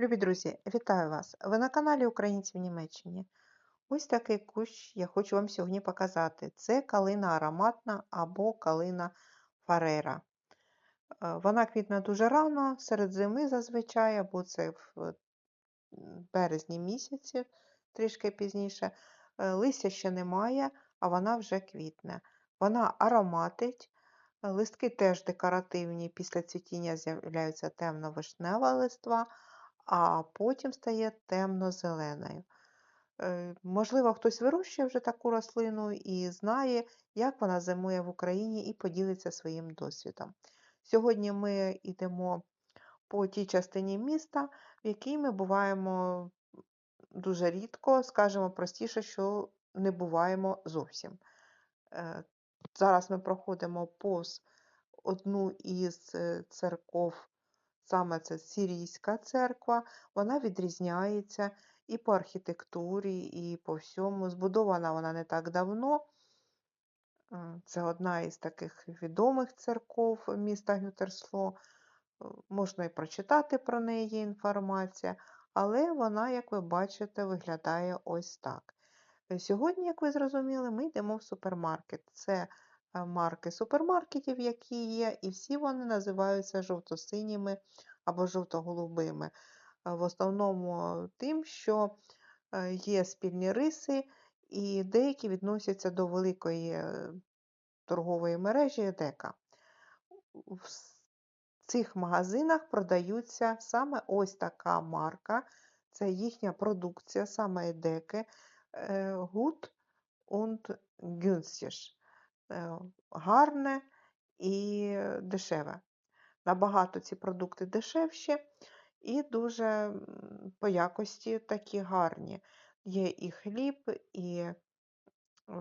Любі друзі, вітаю вас! Ви на каналі Українці в Німеччині. Ось такий кущ я хочу вам сьогодні показати. Це калина ароматна або калина фарера. Е, Вона квітне дуже рано, серед зими зазвичай, або це в березні місяці, трішки пізніше. Е, Листя ще немає, а вона вже квітне. Вона ароматить, е, листки теж декоративні, після цвітіння з'являється темно-вишнева листва а потім стає темно-зеленою. Е, Можливо, хтось вирощує вже таку рослину і знає, як вона зимує в Україні і поділиться своїм досвідом. Сьогодні ми йдемо по тій частині міста, в якій ми буваємо дуже рідко, скажімо простіше, що не буваємо зовсім. Е, Зараз ми проходимо повз одну із е, церков Саме це Сирійська церква, вона відрізняється і по архітектурі, і по всьому. Збудована вона не так давно. Це одна із таких відомих церков міста Гютерсло. Е, Можна і прочитати про неї інформація, але вона, як ви бачите, виглядає ось так. Е, Сьогодні, як ви зрозуміли, ми йдемо в супермаркет. Це марки супермаркетів, які є, і всі вони називаються жовто-синіми або жовто-голубими. В основному тим, що е, є спільні риси, і деякі відносяться до великої е, торгової мережі Едека. В цих магазинах продаються саме ось така марка, це їхня продукція, саме е, Gut und günstig. Е, гарне і дешеве. Набагато ці продукти дешевші і дуже по якості такі гарні. Є і хліб, і,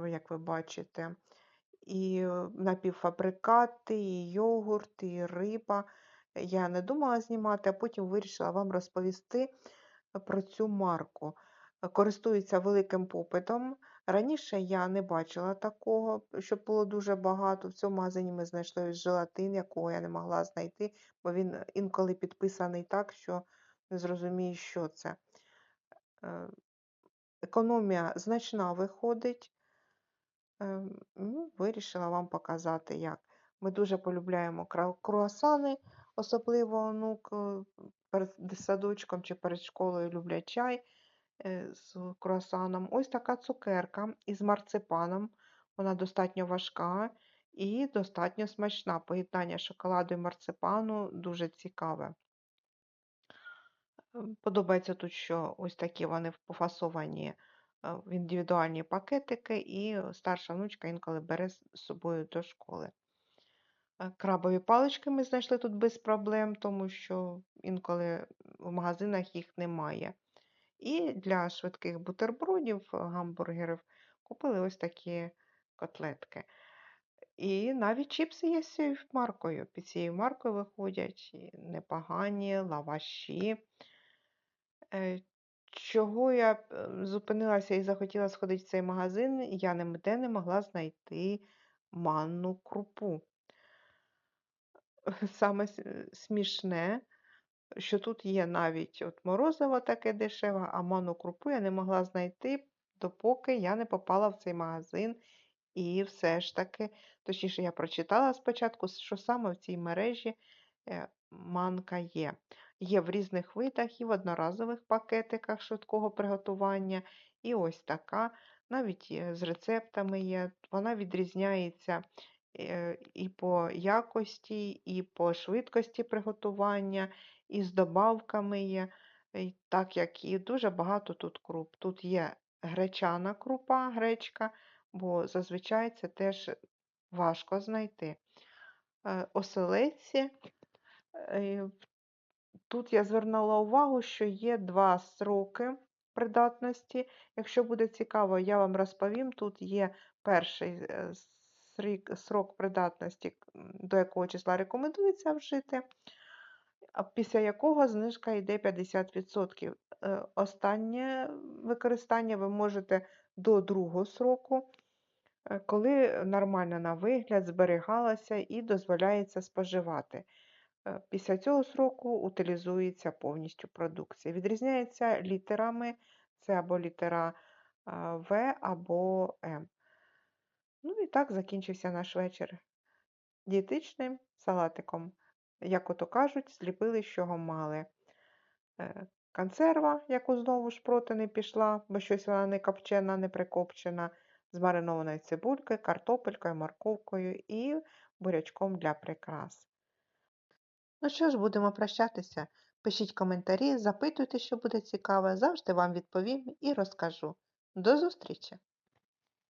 як ви бачите, і напівфабрикати, і йогурт, і риба. Я не думала знімати, а потім вирішила вам розповісти про цю марку. Користується великим попитом. Раніше я не бачила такого, щоб було дуже багато. В цьому магазині ми знайшли желатин, якого я не могла знайти, бо він інколи підписаний так, що не зрозумію, що це. Е, економія значна виходить. Е, ну, Вирішила вам показати, як. Ми дуже полюбляємо круасани, особливо онук е, перед садочком чи перед школою люблять чай. Е, з круасаном. Ось така цукерка із марципаном. Вона достатньо важка і достатньо смачна. Поєднання шоколаду і марципану дуже цікаве. Ем, подобається тут, що ось такі вони пофасовані е, в індивідуальні пакетики, і старша внучка інколи бере з собою до школи. Е, крабові палички ми знайшли тут без проблем, тому що інколи в магазинах їх немає. І для швидких бутербродів, гамбургерів купили ось такі котлетки. І навіть чіпси є з цією маркою. Під цією маркою виходять непогані лаваші. Е, чого я е, зупинилася і захотіла сходити в цей магазин, я ніде не могла знайти манну крупу. Саме смішне, що тут є навіть от морозиво таке дешеве, а ману крупу я не могла знайти, допоки я не попала в цей магазин. І все ж таки, точніше, я прочитала спочатку, що саме в цій мережі е, манка є. Є в різних видах і в одноразових пакетиках швидкого приготування, і ось така, навіть з рецептами є. Вона відрізняється е, і по якості, і по швидкості приготування, і з добавками є, і так як і дуже багато тут круп. Тут є гречана крупа, гречка, бо зазвичай це теж важко знайти. Е, оселедці. Е, тут я звернула увагу, що є два сроки придатності. Якщо буде цікаво, я вам розповім. Тут є перший е, срок придатності, до якого числа рекомендується вжити після якого знижка йде 50%. Е, останнє використання ви можете до другого сроку, е, коли нормально на вигляд зберігалася і дозволяється споживати. Е, Після цього сроку утилізується повністю продукція. Відрізняється літерами, це або літера В, або М. Ну і так закінчився наш вечір дієтичним салатиком. Як ото кажуть, зліпили, чого мали. Е, Консерва, яку знову ж проти не пішла, бо щось вона не копчена, не прикопчена, з маринованою цибулькою, картопелькою, морковкою і бурячком для прикрас. Ну що ж, будемо прощатися. Пишіть коментарі, запитуйте, що буде цікаве, завжди вам відповім і розкажу. До зустрічі!